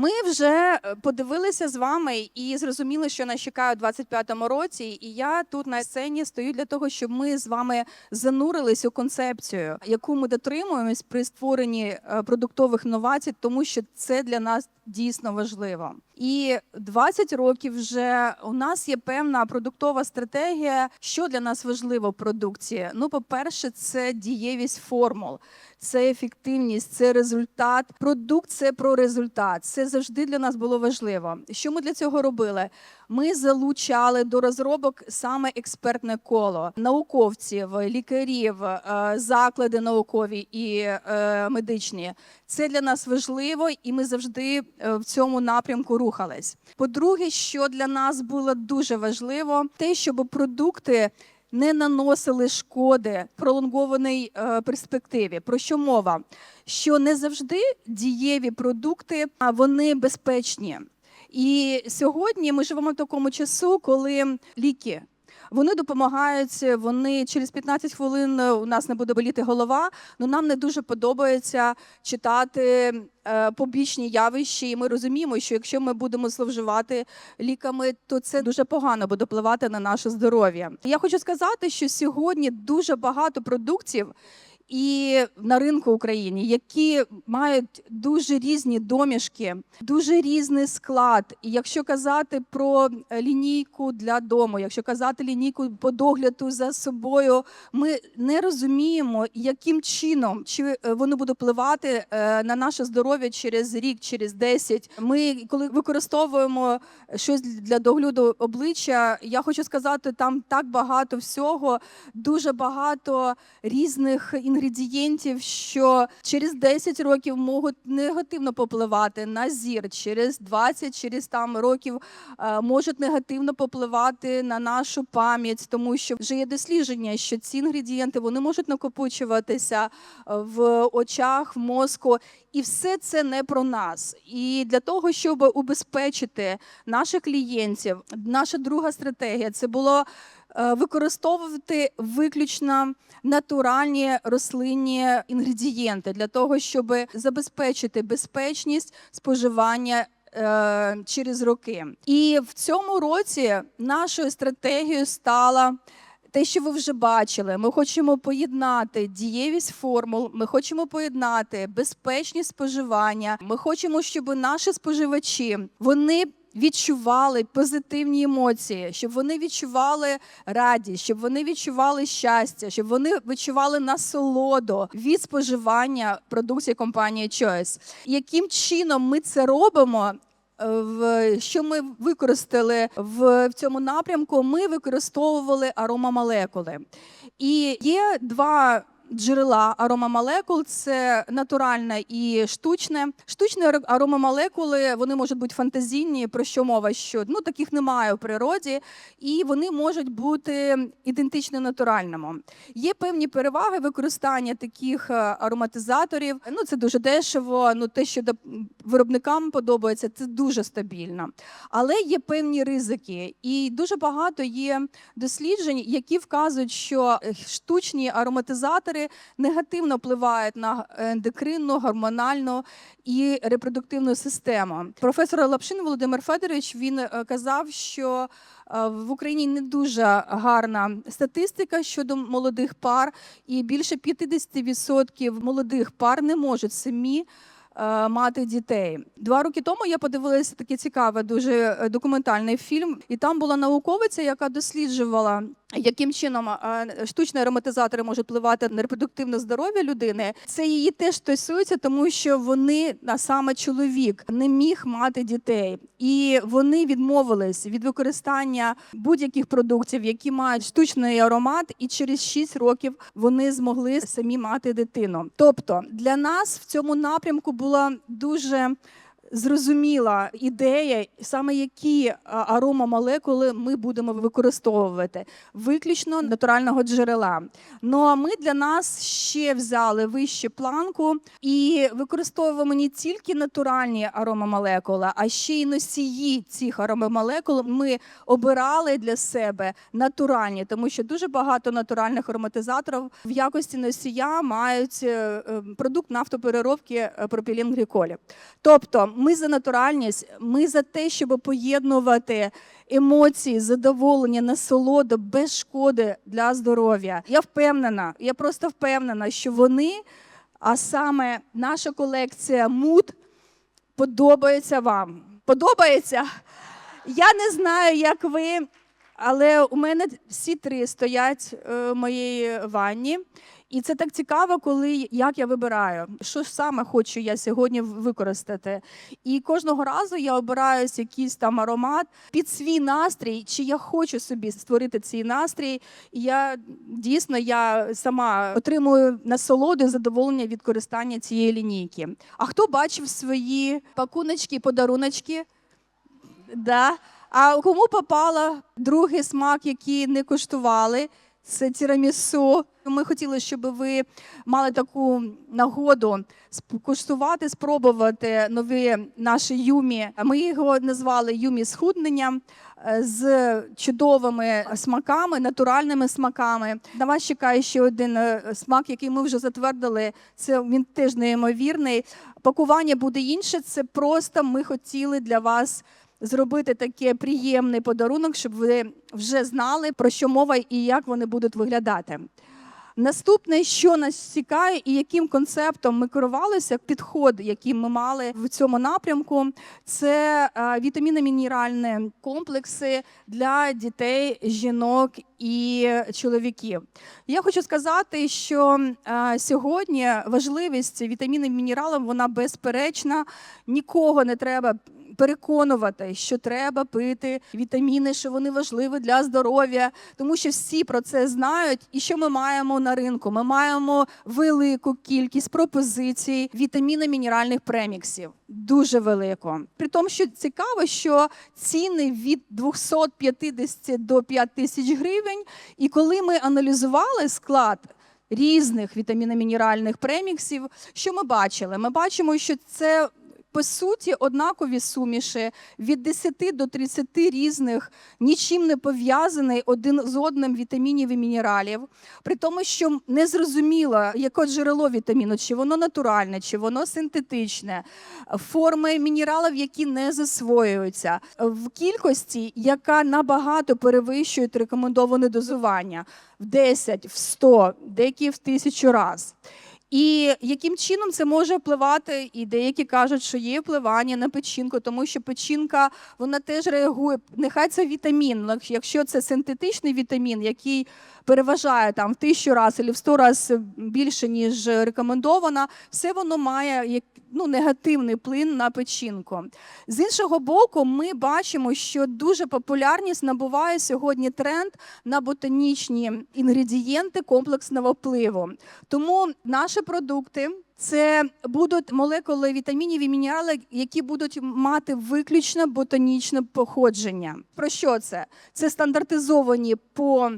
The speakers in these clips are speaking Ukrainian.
Ми вже е, подивилися з вами і зрозуміли, що нас чекає у 25-му році. І я тут на сцені стою для того, щоб ми з вами занурились у концепцію, яку ми дотримуємось при створенні е, продуктових новацій, тому що це для нас дійсно важливо. І 20 років вже у нас є певна продуктова стратегія. Що для нас важливо в продукції? Ну, по-перше, це дієвість формул, це ефективність, це результат. Продукт це про результат. Це завжди для нас було важливо. Що ми для цього робили? Ми залучали до розробок саме експертне коло науковців, лікарів, е, заклади наукові і е, медичні. Це для нас важливо, і ми завжди е, в цьому напрямку рухались. По-друге, що для нас було дуже важливо, те, щоб продукти. Не наносили шкоди пролонгованій е, перспективі. Про що мова? Що не завжди дієві продукти вони безпечні. І сьогодні ми живемо в такому часу, коли ліки. Вони допомагають, вони через 15 хвилин у нас не буде боліти голова. Ну нам не дуже подобається читати е, побічні явища, і ми розуміємо, що якщо ми будемо зловживати ліками, то це дуже погано буде впливати на наше здоров'я. Я хочу сказати, що сьогодні дуже багато продуктів. І на ринку України, які мають дуже різні домішки, дуже різний склад. І якщо казати про е, лінійку для дому, якщо казати лінійку по догляду за собою, ми не розуміємо, яким чином чи е, вони будуть впливати е, на наше здоров'я через рік, через 10. Ми коли використовуємо щось для догляду обличчя, я хочу сказати, там так багато всього, дуже багато різних інгредієнтів, що через 10 років можуть негативно попливати на зір, через 20, через там років е, можуть негативно попливати на нашу пам'ять, тому що вже є дослідження, що ці інгредієнти вони можуть накопичуватися е, в очах, в мозку. І все це не про нас. І для того, щоб убезпечити наших клієнтів, наша друга стратегія це було використовувати виключно натуральні рослинні інгредієнти для того, щоб забезпечити безпечність споживання. е, Через роки, і в цьому році нашою стратегією стала те, що ви вже бачили. Ми хочемо поєднати дієвість формул, ми хочемо поєднати безпечність споживання. Ми хочемо, щоб наші споживачі вони. Відчували позитивні емоції, щоб вони відчували радість, щоб вони відчували щастя, щоб вони відчували насолоду від споживання продукції компанії Choice. Яким чином ми це робимо? Е, в що ми використали в, в цьому напрямку? Ми використовували аромамолекули. І є два. Джерела аромамолекул це натуральне і штучне. Штучні аромамолекули вони можуть бути фантазійні, про що мова, що ну таких немає в природі, і вони можуть бути ідентичні натуральному. Є певні переваги використання таких е, ароматизаторів. Ну це дуже дешево. Ну те, що виробникам подобається, це дуже стабільно. Але є певні ризики, і дуже багато є досліджень, які вказують, що е, штучні ароматизатори негативно впливають на ендокринну, гормональну і репродуктивну систему. Професор Лапшин Володимир Федорович він е, казав, що е, в Україні не дуже гарна статистика щодо молодих пар, і більше 50% молодих пар не можуть самі е, мати дітей. Два роки тому я подивилася такий цікавий, дуже документальний фільм, і там була науковиця, яка досліджувала. Яким чином штучні ароматизатори можуть впливати на репродуктивне здоров'я людини? Це її теж стосується, тому що вони, а саме чоловік, не міг мати дітей, і вони відмовились від використання будь-яких продуктів, які мають штучний аромат, і через 6 років вони змогли самі мати дитину. Тобто для нас в цьому напрямку була дуже зрозуміла ідея, саме які а, аромамолекули ми будемо використовувати, виключно натурального джерела. Ну а ми для нас ще взяли вищу планку і використовуємо не тільки натуральні аромамолекули, а ще й носії цих аромамолекул. Ми обирали для себе натуральні, тому що дуже багато натуральних ароматизаторів в якості носія мають е, е, продукт нафтопереробки е, пропіленгліколі. Тобто ми за натуральність, ми за те, щоб поєднувати емоції, задоволення, насолоду без шкоди для здоров'я. Я впевнена, я просто впевнена, що вони, а саме наша колекція муд, подобається вам. Подобається? Я не знаю, як ви, але у мене всі три стоять е, в моїй ванні. І це так цікаво, коли як я вибираю, що саме хочу я сьогодні використати. І кожного разу я обираю якийсь там аромат під свій настрій, чи я хочу собі створити цей настрій. І я дійсно я сама отримую насолоду і задоволення від користання цієї лінійки. А хто бачив свої пакуночки, подаруночки? Да. А кому попала другий смак, який не коштували? Це тірамісу. Ми хотіли, щоб ви мали таку нагоду скуштувати, спробувати нові наші юмі. Ми його назвали юмі схуднення е, з чудовими смаками, натуральними смаками. На вас чекає ще один е, смак, який ми вже затвердили. Це він теж неймовірний. Пакування буде інше. Це просто ми хотіли для вас зробити такий приємний подарунок, щоб ви вже знали, про що мова і як вони будуть виглядати. Наступне, що нас цікавить, і яким концептом ми керувалися, підход, який ми мали в цьому напрямку, це е, вітаміно-мінеральні комплекси для дітей, жінок і чоловіків. Я хочу сказати, що е, сьогодні важливість вітамінів мінералів вона безперечна. Нікого не треба переконувати, що треба пити вітаміни, що вони важливі для здоров'я, тому що всі про це знають. І що ми маємо на ринку? Ми маємо велику кількість пропозицій вітаміно-мінеральних преміксів. Дуже велику. При тому, що цікаво, що ціни від 250 до 5 тисяч гривень. І коли ми аналізували склад різних вітаміно-мінеральних преміксів, що ми бачили? Ми бачимо, що це по суті, однакові суміші від 10 до 30 різних, нічим не пов'язаний один з одним вітамінів і мінералів. При тому, що не зрозуміло, яке джерело вітаміну, чи воно натуральне, чи воно синтетичне, форми мінералів, які не засвоюються, в кількості, яка набагато перевищує рекомендоване дозування в 10, в 100, деякі в тисячу разів. І яким чином це може впливати? І деякі кажуть, що є впливання на печінку, тому що печінка вона теж реагує. Нехай це вітамін. Якщо це синтетичний вітамін, який переважає там в тисячу разів або в сто разів більше ніж рекомендовано, все воно має ну, негативний вплив на печінку. З іншого боку, ми бачимо, що дуже популярність набуває сьогодні тренд на ботанічні інгредієнти комплексного впливу. Тому наші продукти. Це будуть молекули вітамінів і мінерали, які будуть мати виключно ботанічне походження. Про що це? Це стандартизовані по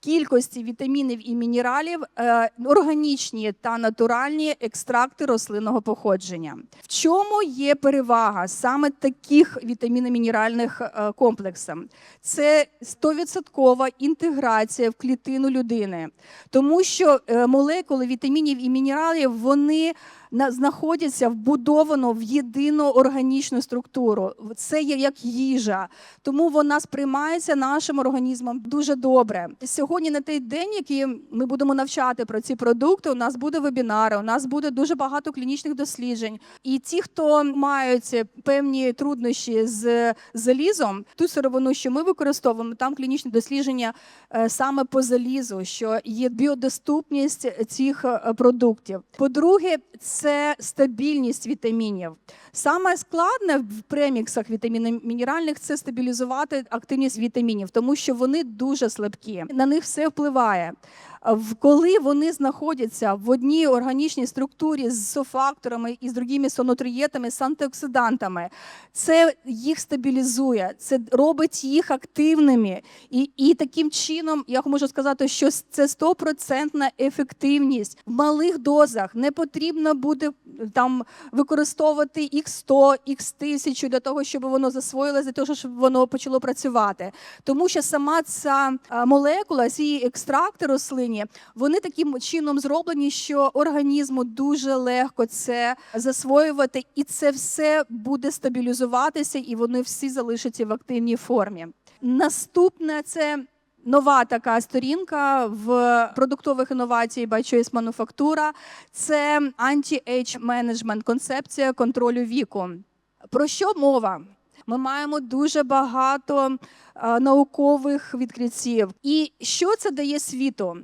кількості вітамінів і мінералів, е, органічні та натуральні екстракти рослинного походження. В чому є перевага саме таких вітаміно-мінеральних е, комплексів? Це 100% інтеграція в клітину людини, тому що е, молекули вітамінів і мінералів вони знаходяться вбудовано в єдину органічну структуру. Це є як їжа, тому вона сприймається нашим організмом дуже добре. Сьогодні на той день, який ми будемо навчати про ці продукти, у нас буде вебінари, у нас буде дуже багато клінічних досліджень. І ті, хто мають певні труднощі з залізом, ту сировину, що ми використовуємо, там клінічні дослідження е, саме по залізу, що є біодоступність цих е, продуктів. По-друге, це стабільність вітамінів. Саме складне в преміксах вітамінів мінеральних це стабілізувати активність вітамінів, тому що вони дуже слабкі. На них все впливає. Коли вони знаходяться в одній органічній структурі з софакторами і з другими сонутрієтами, з антиоксидантами, це їх стабілізує, це робить їх активними. І, і таким чином я можу сказати, що це стопроцентна ефективність в малих дозах. Не потрібно буде там використовувати X100, X1000 для того, щоб воно засвоїлося, для того, щоб воно почало працювати. Тому що сама ця молекула, ці екстракти рослинні, всередині, вони таким чином зроблені, що організму дуже легко це засвоювати, і це все буде стабілізуватися, і вони всі залишаться в активній формі. Наступне це. Нова така сторінка в продуктових інновацій Choice Manufactura – це anti-age management, концепція контролю віку. Про що мова? Ми маємо дуже багато е, наукових відкриттів. І що це дає світу?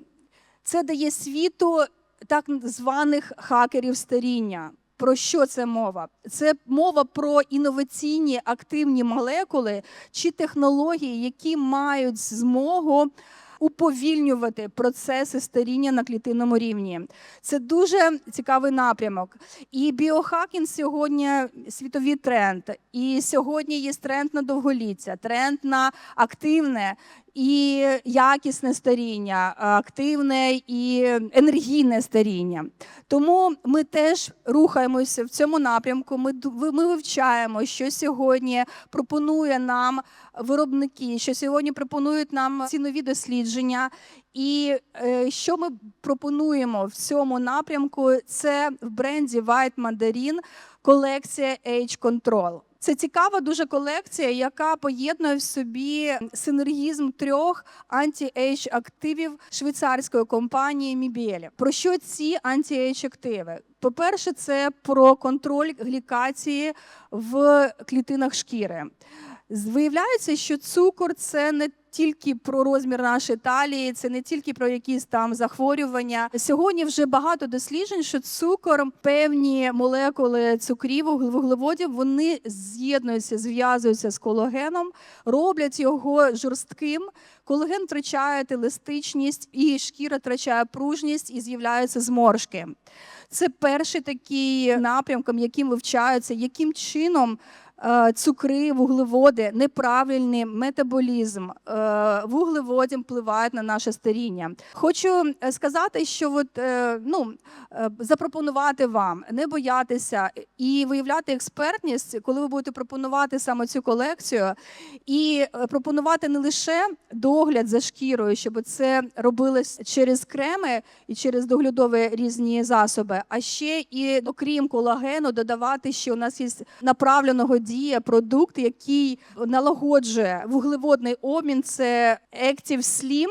Це дає світу так званих хакерів старіння. Про що це мова? Це мова про інноваційні активні молекули чи технології, які мають змогу уповільнювати процеси старіння на клітинному рівні. Це дуже цікавий напрямок. І біохакінг сьогодні світовий тренд. І сьогодні є тренд на довголіття, тренд на активне і якісне старіння, активне і енергійне старіння. Тому ми теж рухаємося в цьому напрямку. Ми ми вивчаємо, що сьогодні пропонує нам виробники, що сьогодні пропонують нам ці нові дослідження. І е, що ми пропонуємо в цьому напрямку? Це в бренді White Mandarin колекція Age Control. Це цікава дуже колекція, яка поєднує в собі синергізм трьох анті-ейдж активів швейцарської компанії Мібелі. Про що ці анті-ейдж активи? По-перше, це про контроль глікації в клітинах шкіри. Виявляється, що цукор це не тільки про розмір нашої талії, це не тільки про якісь там захворювання. Сьогодні вже багато досліджень, що цукор, певні молекули цукрів, вугле- вуглеводів, вони з'єднуються, зв'язуються з колагеном, роблять його жорстким. Колаген втрачає еластичність, і шкіра втрачає пружність і з'являються зморшки. Це перший такий напрямком, яким вивчаються, яким чином цукри, вуглеводи, неправильний метаболізм е, вуглеводів впливають на наше старіння. Хочу е, сказати, що от, е, ну, е, запропонувати вам не боятися і виявляти експертність, коли ви будете пропонувати саме цю колекцію, і е, пропонувати не лише догляд за шкірою, щоб це робилось через креми і через доглядові різні засоби, а ще і окрім колагену додавати, що у нас є направленого дія продукт, який налагоджує вуглеводний обмін. Це Active Slim.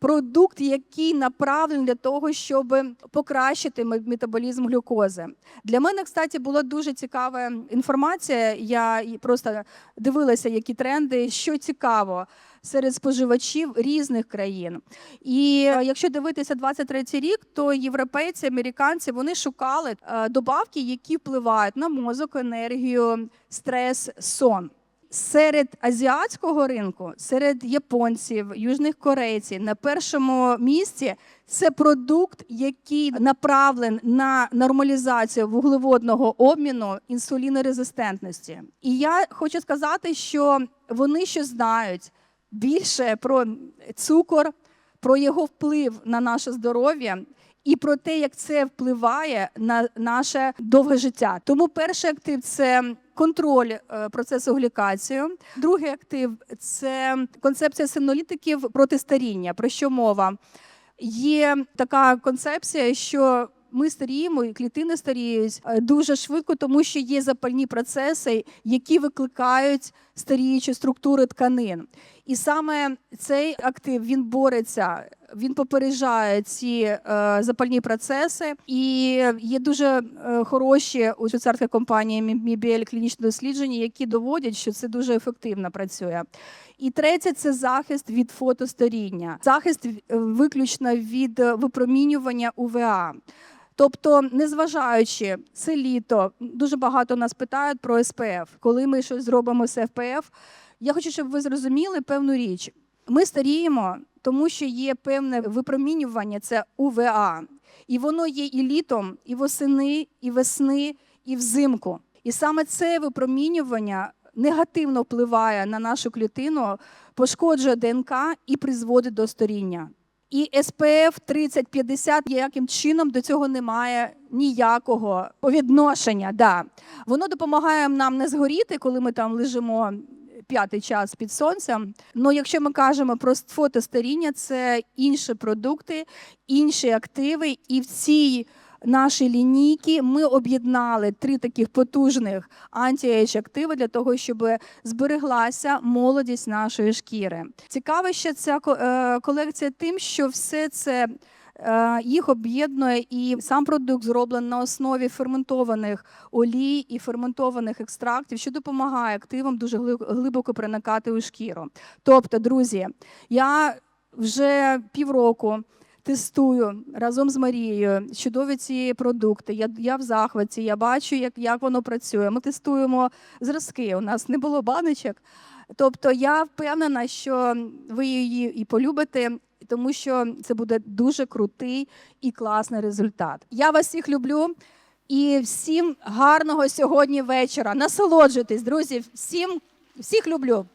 Продукт, який направлений для того, щоб покращити метаболізм глюкози. Для мене, кстати, була дуже цікава інформація. Я просто дивилася, які тренди, що цікаво серед споживачів різних країн. І е, якщо дивитися 23 рік, то європейці, американці вони шукали е, добавки, які впливають на мозок, енергію, стрес, сон. Серед азіатського ринку, серед японців, южних корейців на першому місці це продукт, який направлен на нормалізацію вуглеводного обміну інсулінорезистентності. І я хочу сказати, що вони що знають більше про цукор, про його вплив на наше здоров'я. І про те, як це впливає на наше довге життя. Тому перший актив це контроль е, процесу глікації. Другий актив це концепція синолітиків проти старіння. Про що мова? Є така концепція, що ми старіємо, і клітини старіють е, дуже швидко, тому що є запальні процеси, які викликають старіючі структури тканин. І саме цей актив він бореться, він попереджає ці е, запальні процеси. І є дуже е, хороші у швейцарській компанії Мібель клінічні дослідження, які доводять, що це дуже ефективно працює. І третє це захист від фотостаріння, захист е, виключно від е, випромінювання УВА. Тобто, незважаючи це літо, дуже багато нас питають про СПФ. Коли ми щось зробимо з ФПФ, я хочу, щоб ви зрозуміли певну річ. Ми старіємо, тому що є певне випромінювання, це УВА. І воно є і літом, і восени, і весни, і взимку. І саме це випромінювання негативно впливає на нашу клітину, пошкоджує ДНК і призводить до старіння. І СПФ 30-50 ніяким чином до цього немає ніякого відношення. Да. Воно допомагає нам не згоріти, коли ми там лежимо п'ятий час під сонцем. Ну, якщо ми кажемо про фотостаріння, це інші продукти, інші активи, і в цій нашій лінійці ми об'єднали три таких потужних анті-ейдж активи для того, щоб збереглася молодість нашої шкіри. Цікаво, що ця е, колекція тим, що все це. е, Їх об'єднує і сам продукт зроблений на основі ферментованих олій і ферментованих екстрактів, що допомагає активам дуже гли- глибоко проникати у шкіру. Тобто, друзі, я вже півроку тестую разом з Марією чудові ці продукти. Я, я в захваті, я бачу, як, як воно працює. Ми тестуємо зразки. У нас не було баночок. Тобто я впевнена, що ви її і полюбите, тому що це буде дуже крутий і класний результат. Я вас всіх люблю. І всім гарного сьогодні вечора. Насолоджуйтесь, друзі. Всім всіх люблю.